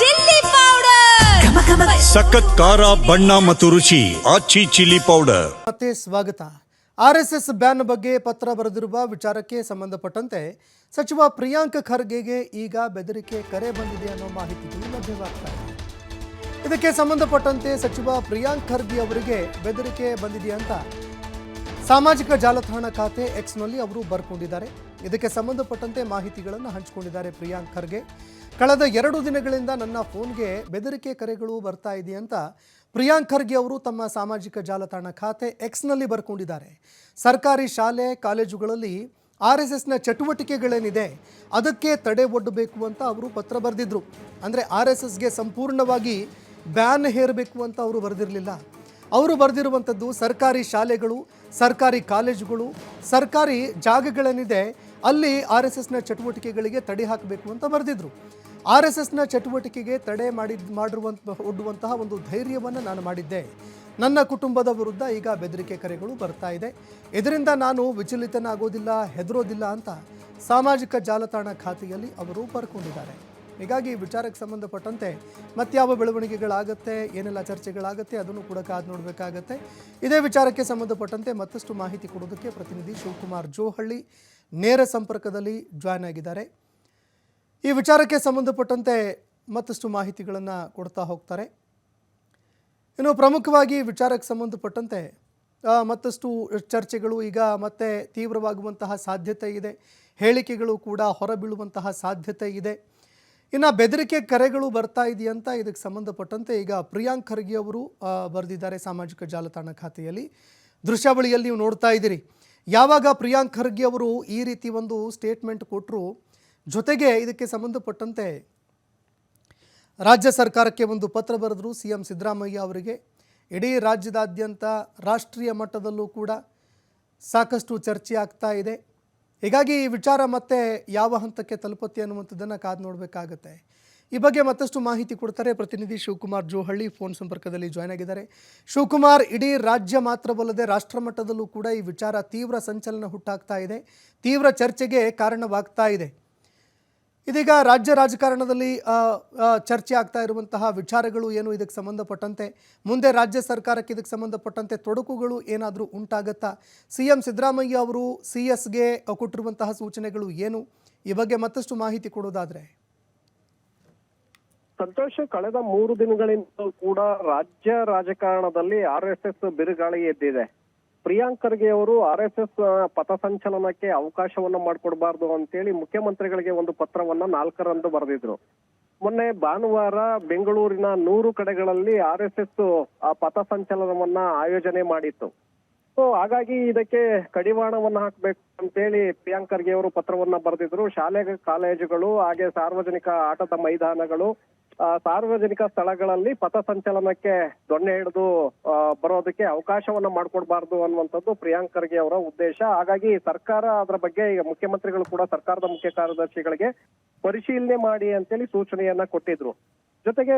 Chilli powder. ಸಖತ್ ಖಾರ ಬಣ್ಣ ಮತ್ತು ರುಚಿ ಆಚಿ ಚಿಲ್ಲಿ ಪೌಡರ್. ಮತ್ತೆ ಸ್ವಾಗತ. ಆರ್ ಎಸ್ ಎಸ್ ಬ್ಯಾನ್ ಬಗ್ಗೆ ಪತ್ರ ಬರೆದಿರುವ ವಿಚಾರಕ್ಕೆ ಸಂಬಂಧಪಟ್ಟಂತೆ ಸಚಿವ ಪ್ರಿಯಾಂಕ್ ಖರ್ಗೆಗೆ ಈಗ ಬೆದರಿಕೆ ಕರೆ ಬಂದಿದೆ ಅನ್ನೋ ಮಾಹಿತಿಗಳು ಲಭ್ಯವಾಗ್ತಾ ಇದೆ. ಇದಕ್ಕೆ ಸಂಬಂಧಪಟ್ಟಂತೆ ಸಚಿವ ಪ್ರಿಯಾಂಕ್ ಖರ್ಗೆ ಅವರಿಗೆ ಬೆದರಿಕೆ ಬಂದಿದೆ ಅಂತ ಸಾಮಾಜಿಕ ಜಾಲತಾಣ ಖಾತೆ ಎಕ್ಸ್ನಲ್ಲಿ ಅವರು ಬರ್ಕೊಂಡಿದ್ದಾರೆ. ಇದಕ್ಕೆ ಸಂಬಂಧಪಟ್ಟಂತೆ ಮಾಹಿತಿಗಳನ್ನು ಹಂಚಿಕೊಂಡಿದ್ದಾರೆ ಪ್ರಿಯಾಂಕ್ ಖರ್ಗೆ. ಕಳೆದ ಎರಡು ದಿನಗಳಿಂದ ನನ್ನ ಫೋನ್ಗೆ ಬೆದರಿಕೆ ಕರೆಗಳು ಬರ್ತಾ ಇದೆ ಅಂತ ಪ್ರಿಯಾಂಕ್ ಖರ್ಗೆ ಅವರು ತಮ್ಮ ಸಾಮಾಜಿಕ ಜಾಲತಾಣ ಖಾತೆ ಎಕ್ಸ್ನಲ್ಲಿ ಬರ್ಕೊಂಡಿದ್ದಾರೆ. ಸರ್ಕಾರಿ ಶಾಲೆ, ಕಾಲೇಜುಗಳಲ್ಲಿ ಆರ್ ಎಸ್ ಎಸ್ನ ಚಟುವಟಿಕೆಗಳೇನಿದೆ, ಅದಕ್ಕೆ ತಡೆ ಒಡ್ಡಬೇಕು ಅಂತ ಅವರು ಪತ್ರ ಬರೆದಿದ್ರು. ಅಂದರೆ ಆರ್ ಎಸ್ ಎಸ್ಗೆ ಸಂಪೂರ್ಣವಾಗಿ ಬ್ಯಾನ್ ಹೇರಬೇಕು ಅಂತ ಅವರು ಬರೆದಿರಲಿಲ್ಲ. ಅವರು ಬರೆದಿರುವಂಥದ್ದು ಸರ್ಕಾರಿ ಶಾಲೆಗಳು, ಸರ್ಕಾರಿ ಕಾಲೇಜುಗಳು, ಸರ್ಕಾರಿ ಜಾಗಗಳೇನಿದೆ, ಅಲ್ಲಿ ಆರ್ ಎಸ್ ಎಸ್ನ ಚಟುವಟಿಕೆಗಳಿಗೆ ತಡೆ ಹಾಕಬೇಕು ಅಂತ ಬರೆದಿದ್ರು. ಆರ್ ಎಸ್ ಎಸ್ನ ಚಟುವಟಿಕೆಗೆ ತಡೆ ಮಾಡಿದ್, ಮಾಡಿರುವಂಥ, ಒಡ್ಡುವಂತಹ ಒಂದು ಧೈರ್ಯವನ್ನು ನಾನು ಮಾಡಿದ್ದೆ. ನನ್ನ ಕುಟುಂಬದ ವಿರುದ್ಧ ಈಗ ಬೆದರಿಕೆ ಕರೆಗಳು ಬರ್ತಾ ಇದೆ. ಇದರಿಂದ ನಾನು ವಿಚಲಿತನಾಗೋದಿಲ್ಲ, ಹೆದರೋದಿಲ್ಲ ಅಂತ ಸಾಮಾಜಿಕ ಜಾಲತಾಣ ಖಾತೆಯಲ್ಲಿ ಅವರು ಬರ್ಕೊಂಡಿದ್ದಾರೆ. ಹೀಗಾಗಿ ವಿಚಾರಕ್ಕೆ ಸಂಬಂಧಪಟ್ಟಂತೆ ಮತ್ತಾವ ಬೆಳವಣಿಗೆಗಳಾಗತ್ತೆ, ಏನೆಲ್ಲ ಚರ್ಚೆಗಳಾಗುತ್ತೆ ಅದನ್ನು ಕೂಡ ಕಾದು ನೋಡಬೇಕಾಗತ್ತೆ. ಇದೇ ವಿಚಾರಕ್ಕೆ ಸಂಬಂಧಪಟ್ಟಂತೆ ಮತ್ತಷ್ಟು ಮಾಹಿತಿ ಕೊಡೋದಕ್ಕೆ ಪ್ರತಿನಿಧಿ ಶಿವಕುಮಾರ್ ಜೋಹಳ್ಳಿ ನೇರ ಸಂಪರ್ಕದಲ್ಲಿ ಜಾಯ್ನ್ ಆಗಿದ್ದಾರೆ. ಈ ವಿಚಾರಕ್ಕೆ ಸಂಬಂಧಪಟ್ಟಂತೆ ಮತ್ತಷ್ಟು ಮಾಹಿತಿಗಳನ್ನು ಕೊಡ್ತಾ ಹೋಗ್ತಾರೆ. ಇನ್ನು ಪ್ರಮುಖವಾಗಿ ವಿಚಾರಕ್ಕೆ ಸಂಬಂಧಪಟ್ಟಂತೆ ಮತ್ತಷ್ಟು ಚರ್ಚೆಗಳು ಈಗ ಮತ್ತೆ ತೀವ್ರವಾಗುವಂತಹ ಸಾಧ್ಯತೆ ಇದೆ. ಹೇಳಿಕೆಗಳು ಕೂಡ ಹೊರಬೀಳುವಂತಹ ಸಾಧ್ಯತೆ ಇದೆ. ಇನ್ನು ಬೆದರಿಕೆ ಕರೆಗಳು ಬರ್ತಾ ಇದೆಯಂತ ಇದಕ್ಕೆ ಸಂಬಂಧಪಟ್ಟಂತೆ ಈಗ ಪ್ರಿಯಾಂಕ್ ಖರ್ಗೆ ಅವರು ಬರೆದಿದ್ದಾರೆ ಸಾಮಾಜಿಕ ಜಾಲತಾಣ ಖಾತೆಯಲ್ಲಿ. ದೃಶ್ಯಾವಳಿಯಲ್ಲಿ ನೀವು ನೋಡ್ತಾ ಇದ್ದೀರಿ. ಯಾವಾಗ ಪ್ರಿಯಾಂಕ್ ಖರ್ಗೆ ಅವರು ಈ ರೀತಿ ಒಂದು ಸ್ಟೇಟ್ಮೆಂಟ್ ಕೊಟ್ಟರು ಜೊತೆಗೆ ಇದಕ್ಕೆ ಸಂಬಂಧಪಟ್ಟಂತೆ ರಾಜ್ಯ ಸರ್ಕಾರಕ್ಕೆ ಒಂದು ಪತ್ರ ಬರೆದರು ಸಿ ಎಂ ಸಿದ್ದರಾಮಯ್ಯ ಅವರಿಗೆ. ಇಡೀ ರಾಜ್ಯದಾದ್ಯಂತ ರಾಷ್ಟ್ರೀಯ ಮಟ್ಟದಲ್ಲೂ ಕೂಡ ಸಾಕಷ್ಟು ಚರ್ಚೆ ಆಗ್ತಾ ಇದೆ. ಹೀಗಾಗಿ ಈ ವಿಚಾರ ಮತ್ತೆ ಯಾವ ಹಂತಕ್ಕೆ ತಲುಪುತ್ತೆ ಅನ್ನುವಂಥದ್ದನ್ನು ಕಾದು ನೋಡಬೇಕಾಗತ್ತೆ. ಈ ಬಗ್ಗೆ ಮತ್ತಷ್ಟು ಮಾಹಿತಿ ಕೊಡ್ತಾರೆ ಪ್ರತಿನಿಧಿ ಶಿವಕುಮಾರ್ ಜೋಹಳ್ಳಿ. ಫೋನ್ ಸಂಪರ್ಕದಲ್ಲಿ ಜಾಯ್ನ್ ಆಗಿದ್ದಾರೆ. ಶಿವಕುಮಾರ್, ಇಡೀ ರಾಜ್ಯ ಮಾತ್ರವಲ್ಲದೆ ರಾಷ್ಟ್ರ ಮಟ್ಟದಲ್ಲೂ ಕೂಡ ಈ ವಿಚಾರ ತೀವ್ರ ಸಂಚಲನ ಹುಟ್ಟಾಗ್ತಾ ಇದೆ. ತೀವ್ರ ಚರ್ಚೆಗೆ ಕಾರಣವಾಗ್ತಾ ಇದೆ. ಇದೀಗ ರಾಜ್ಯ ರಾಜಕಾರಣದಲ್ಲಿ ಚರ್ಚೆ ಆಗ್ತಾ ಇರುವಂತಹ ವಿಚಾರಗಳು ಏನು ಇದಕ್ಕೆ ಸಂಬಂಧಪಟ್ಟಂತೆ? ಮುಂದೆ ರಾಜ್ಯ ಸರ್ಕಾರಕ್ಕೆ ಇದಕ್ಕೆ ಸಂಬಂಧಪಟ್ಟಂತೆ ತೊಡಕುಗಳು ಏನಾದರೂ ಉಂಟಾಗತ್ತಾ? ಸಿ ಎಂ ಸಿದ್ದರಾಮಯ್ಯ ಅವರು ಸಿ ಎಸ್ಗೆ ಕೊಟ್ಟಿರುವಂತಹ ಸೂಚನೆಗಳು ಏನು? ಈ ಬಗ್ಗೆ ಮತ್ತಷ್ಟು ಮಾಹಿತಿ ಕೊಡೋದಾದ್ರೆ. ಸಂತೋಷ, ಕಳೆದ ಮೂರು ದಿನಗಳಿಂದ ಕೂಡ ರಾಜ್ಯ ರಾಜಕಾರಣದಲ್ಲಿ ಆರ್ ಎಸ್ ಎಸ್ ಬಿರುಗಾಳಿ ಎದ್ದಿದೆ. ಪ್ರಿಯಾಂಕ್ ಖರ್ಗೆ ಅವರು ಆರ್ ಎಸ್ ಎಸ್ ಪಥಸಂಚಲನಕ್ಕೆ ಅವಕಾಶವನ್ನ ಮಾಡಿಕೊಡ್ಬಾರ್ದು ಅಂತೇಳಿ ಮುಖ್ಯಮಂತ್ರಿಗಳಿಗೆ ಒಂದು ಪತ್ರವನ್ನ ನಾಲ್ಕರಂದು ಬರೆದಿದ್ರು. ಮೊನ್ನೆ ಭಾನುವಾರ ಬೆಂಗಳೂರಿನ ನೂರು ಕಡೆಗಳಲ್ಲಿ ಆರ್ ಎಸ್ ಎಸ್ ಪಥಸಂಚಲನವನ್ನ ಆಯೋಜನೆ ಮಾಡಿತ್ತು. ಸೊ ಹಾಗಾಗಿ ಇದಕ್ಕೆ ಕಡಿವಾಣವನ್ನ ಹಾಕ್ಬೇಕು ಅಂತೇಳಿ ಪ್ರಿಯಾಂಕ್ ಖರ್ಗೆ ಅವರು ಪತ್ರವನ್ನ ಬರೆದಿದ್ರು. ಶಾಲೆ, ಕಾಲೇಜುಗಳು ಹಾಗೆ ಸಾರ್ವಜನಿಕ ಆಟದ ಮೈದಾನಗಳು ಸಾರ್ವಜನಿಕ ಸ್ಥಳಗಳಲ್ಲಿ ಪಥಸಂಚಲನಕ್ಕೆ ದೊಣ್ಣೆ ಹಿಡಿದು ಬರೋದಕ್ಕೆ ಅವಕಾಶವನ್ನ ಮಾಡ್ಕೊಡ್ಬಾರ್ದು ಅನ್ನುವಂಥದ್ದು ಪ್ರಿಯಾಂಕ್ ಖರ್ಗೆ ಅವರ ಉದ್ದೇಶ. ಹಾಗಾಗಿ ಸರ್ಕಾರ ಅದರ ಬಗ್ಗೆ ಈಗ ಮುಖ್ಯಮಂತ್ರಿಗಳು ಕೂಡ ಸರ್ಕಾರದ ಮುಖ್ಯ ಕಾರ್ಯದರ್ಶಿಗಳಿಗೆ ಪರಿಶೀಲನೆ ಮಾಡಿ ಅಂತೇಳಿ ಸೂಚನೆಯನ್ನ ಕೊಟ್ಟಿದ್ರು. ಜೊತೆಗೆ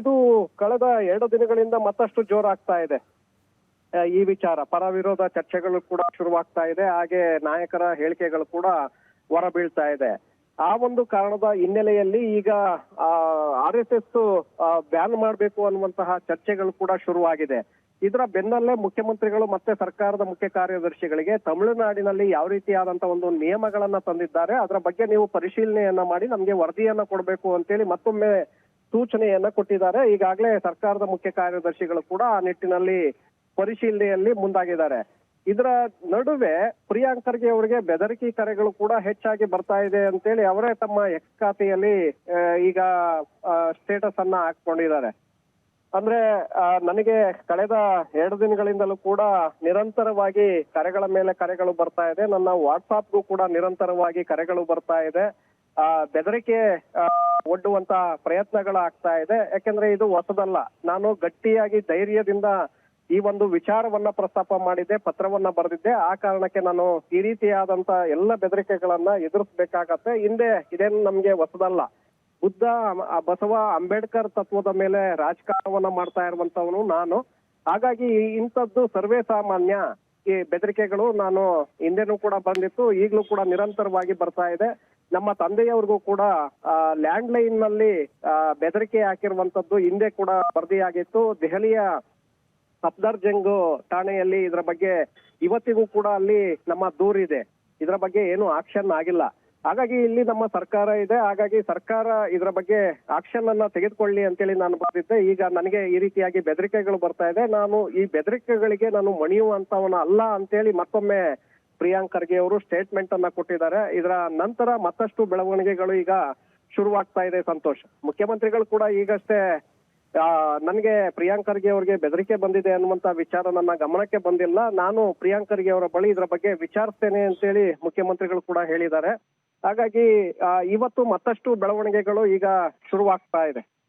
ಇದು ಕಳೆದ ಎರಡು ದಿನಗಳಿಂದ ಮತ್ತಷ್ಟು ಜೋರಾಗ್ತಾ ಇದೆ. ಈ ವಿಚಾರ. ಪರ ವಿರೋಧ ಚರ್ಚೆಗಳು ಕೂಡ ಶುರುವಾಗ್ತಾ ಇದೆ. ಹಾಗೆ ನಾಯಕರ ಹೇಳಿಕೆಗಳು ಕೂಡ ಹೊರ ಬೀಳ್ತಾ ಇದೆ. ಆ ಒಂದು ಕಾರಣದ ಹಿನ್ನೆಲೆಯಲ್ಲಿ ಈಗ ಆರ್ ಎಸ್ ಎಸ್ ಬ್ಯಾನ್ ಮಾಡಬೇಕು ಅನ್ನುವಂತಹ ಚರ್ಚೆಗಳು ಕೂಡ ಶುರುವಾಗಿದೆ. ಇದರ ಬೆನ್ನಲ್ಲೇ ಮುಖ್ಯಮಂತ್ರಿಗಳು ಮತ್ತೆ ಸರ್ಕಾರದ ಮುಖ್ಯ ಕಾರ್ಯದರ್ಶಿಗಳಿಗೆ ತಮಿಳುನಾಡಿನಲ್ಲಿ ಯಾವ ರೀತಿಯಾದಂತಹ ಒಂದು ನಿಯಮಗಳನ್ನ ತಂದಿದ್ದಾರೆ, ಅದರ ಬಗ್ಗೆ ನೀವು ಪರಿಶೀಲನೆಯನ್ನ ಮಾಡಿ ನಮ್ಗೆ ವರದಿಯನ್ನ ಕೊಡಬೇಕು ಅಂತೇಳಿ ಮತ್ತೊಮ್ಮೆ ಸೂಚನೆಯನ್ನ ಕೊಟ್ಟಿದ್ದಾರೆ. ಈಗಾಗಲೇ ಸರ್ಕಾರದ ಮುಖ್ಯ ಕಾರ್ಯದರ್ಶಿಗಳು ಕೂಡ ಆ ನಿಟ್ಟಿನಲ್ಲಿ ಪರಿಶೀಲನೆಯಲ್ಲಿ ಮುಂದಾಗಿದ್ದಾರೆ. ಇದರ ನಡುವೆ ಪ್ರಿಯಾಂಕ್ ಖರ್ಗೆ ಅವರಿಗೆ ಬೆದರಿಕೆ ಕರೆಗಳು ಕೂಡ ಹೆಚ್ಚಾಗಿ ಬರ್ತಾ ಇದೆ ಅಂತೇಳಿ ಅವರೇ ತಮ್ಮ ಎಕ್ಸ್ ಖಾತೆಯಲ್ಲಿ ಈಗ ಸ್ಟೇಟಸ್ ಅನ್ನ ಹಾಕೊಂಡಿದ್ದಾರೆ ಅಂದ್ರೆ ನನಗೆ ಕಳೆದ ಎರಡು ದಿನಗಳಿಂದಲೂ ಕೂಡ ನಿರಂತರವಾಗಿ ಕರೆಗಳ ಮೇಲೆ ಕರೆಗಳು ಬರ್ತಾ ಇದೆ. ನನ್ನ ವಾಟ್ಸಾಪ್ಗೂ ಕೂಡ ನಿರಂತರವಾಗಿ ಕರೆಗಳು ಬರ್ತಾ ಇದೆ. ಆ, ಬೆದರಿಕೆ ಒಡ್ಡುವಂತ ಪ್ರಯತ್ನಗಳು ಪ್ರಯತ್ನಗಳಾಗ್ತಾ ಇದೆ. ಯಾಕೆಂದ್ರೆ ಇದು ಹೊಸದಲ್ಲ. ನಾನು ಗಟ್ಟಿಯಾಗಿ ಧೈರ್ಯದಿಂದ ಈ ಒಂದು ವಿಚಾರವನ್ನ ಪ್ರಸ್ತಾಪ ಮಾಡಿದ್ದೆ, ಪತ್ರವನ್ನ ಬರೆದಿದ್ದೆ. ಆ ಕಾರಣಕ್ಕೆ ನಾನು ಈ ರೀತಿಯಾದಂತ ಎಲ್ಲ ಬೆದರಿಕೆಗಳನ್ನ ಎದುರಿಸಬೇಕಾಗತ್ತೆ. ಹಿಂದೆ ಇದೇನು ನಮ್ಗೆ ಹೊಸದಲ್ಲ. ಬುದ್ಧ, ಬಸವ, ಅಂಬೇಡ್ಕರ್ ತತ್ವದ ಮೇಲೆ ರಾಜಕಾರಣವನ್ನ ಮಾಡ್ತಾ ಇರುವಂತವನು ನಾನು. ಹಾಗಾಗಿ ಇಂಥದ್ದು ಸರ್ವೇ ಸಾಮಾನ್ಯ ಈ ಬೆದರಿಕೆಗಳು ನಾನು ಹಿಂದೆನೂ ಕೂಡ ಬಂದಿತ್ತು. ಈಗಲೂ ಕೂಡ ನಿರಂತರವಾಗಿ ಬರ್ತಾ ಇದೆ. ನಮ್ಮ ತಂದೆಯವ್ರಿಗೂ ಕೂಡ ಲ್ಯಾಂಡ್ ಲೈನ್ನಲ್ಲಿ ಬೆದರಿಕೆ ಹಾಕಿರುವಂತದ್ದು ಹಿಂದೆ ಕೂಡ ವರದಿಯಾಗಿತ್ತು. ದೆಹಲಿಯ ಸಫ್ದರ್ಜಂಗ್ ಠಾಣೆಯಲ್ಲಿ ಇದರ ಬಗ್ಗೆ ಇವತ್ತಿಗೂ ಕೂಡ ಅಲ್ಲಿ ನಮ್ಮ ದೂರಿದೆ ಇದರ ಬಗ್ಗೆ ಏನು ಆಕ್ಷನ್ ಆಗಿಲ್ಲ. ಹಾಗಾಗಿ ಇಲ್ಲಿ ನಮ್ಮ ಸರ್ಕಾರ ಇದೆ. ಹಾಗಾಗಿ ಸರ್ಕಾರ ಇದರ ಬಗ್ಗೆ ಆಕ್ಷನ್ ಅನ್ನ ತೆಗೆದುಕೊಳ್ಳಿ ಅಂತೇಳಿ ನಾನು ಬರ್ತಿದ್ದೆ ಈಗ ನನಗೆ ಈ ರೀತಿಯಾಗಿ ಬೆದರಿಕೆಗಳು ಬರ್ತಾ ಇದೆ. ನಾನು ಈ ಬೆದರಿಕೆಗಳಿಗೆ ನಾನು ಮಣಿಯುವಂತವನ ಅಲ್ಲ ಅಂತೇಳಿ ಮತ್ತೊಮ್ಮೆ ಪ್ರಿಯಾಂಕ್ ಖರ್ಗೆ ಅವರು ಸ್ಟೇಟ್ಮೆಂಟ್ ಅನ್ನ ಕೊಟ್ಟಿದ್ದಾರೆ. ಇದರ ನಂತರ ಮತ್ತಷ್ಟು ಬೆಳವಣಿಗೆಗಳು ಈಗ ಶುರುವಾಗ್ತಾ ಇದೆ ಸಂತೋಷ್. ಮುಖ್ಯಮಂತ್ರಿಗಳು ಕೂಡ ಈಗಷ್ಟೇ ನನ್ಗೆ ಪ್ರಿಯಾಂಕ್ ಖರ್ಗೆ ಅವರಿಗೆ ಬೆದರಿಕೆ ಬಂದಿದೆ ಅನ್ನುವಂತ ವಿಚಾರ ನನ್ನ ಗಮನಕ್ಕೆ ಬಂದಿಲ್ಲ. ನಾನು ಪ್ರಿಯಾಂಕ್ ಖರ್ಗೆ ಅವರ ಬಳಿ ಇದರ ಬಗ್ಗೆ ವಿಚಾರಿಸ್ತೇನೆ ಅಂತೇಳಿ ಮುಖ್ಯಮಂತ್ರಿಗಳು ಕೂಡ ಹೇಳಿದ್ದಾರೆ. ಹಾಗಾಗಿ ಇವತ್ತು ಮತ್ತಷ್ಟು ಬೆಳವಣಿಗೆಗಳು ಈಗ ಶುರುವಾಗ್ತಾ ಇದೆ.